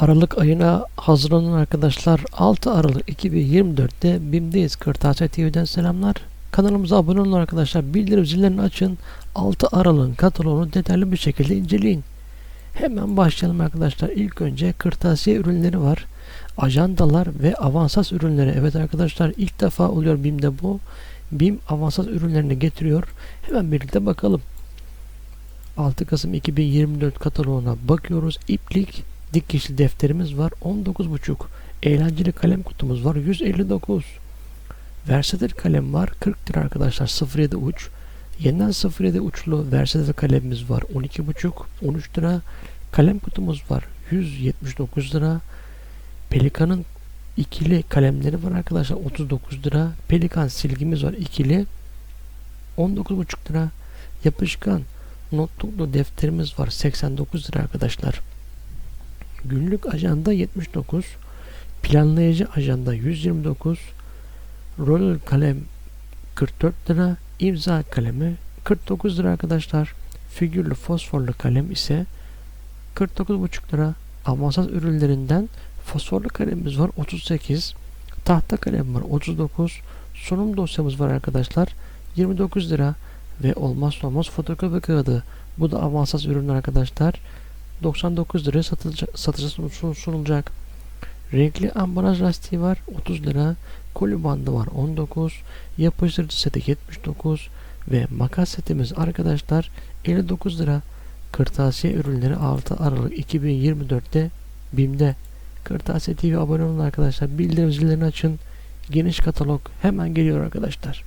Aralık ayına hazırlanın arkadaşlar. 6 Aralık 2024'te BİM'deyiz. Kırtasiye TV'den selamlar. Kanalımıza abone olun arkadaşlar. Bildirim zillerini açın. 6 Aralık'ın kataloğunu detaylı bir şekilde inceleyin. Hemen başlayalım arkadaşlar. İlk önce kırtasiye ürünleri var. Ajandalar ve avansas ürünleri. Evet arkadaşlar ilk defa oluyor BİM'de bu. BİM avansas ürünlerini getiriyor. Hemen birlikte bakalım. 6 Kasım 2024 kataloğuna bakıyoruz. İplik dikişli defterimiz var 19,5. Eğlenceli kalem kutumuz var 159. Versatil kalem var 40 lira arkadaşlar 07 uç. Yeniden 07 uçlu versatil kalemimiz var 12,5 13 lira. Kalem kutumuz var 179 lira. Pelikan'ın ikili kalemleri var arkadaşlar 39 lira. Pelikan silgimiz var ikili 19,5 lira. Yapışkan notluklu defterimiz var 89 lira arkadaşlar. Günlük ajanda 79, planlayıcı ajanda 129, rol kalem 44 lira, imza kalemi 49 lira arkadaşlar. Figürlü fosforlu kalem ise 49,5 lira. Avansat ürünlerinden fosforlu kalemimiz var 38, tahta kalem var 39, sunum dosyamız var arkadaşlar 29 lira ve olmazsa olmaz fotokopi kağıdı. Bu da avansat ürünler arkadaşlar. 99 liraya satılacak, satışa sun- sunulacak. Renkli ambalaj lastiği var 30 lira. Koli bandı var 19. Yapıştırıcı seti 79 ve makas setimiz arkadaşlar 59 lira. Kırtasiye ürünleri 6 Aralık 2024'te BİM'de. Kırtasiye TV abone olun arkadaşlar. Bildirim zillerini açın. Geniş katalog hemen geliyor arkadaşlar.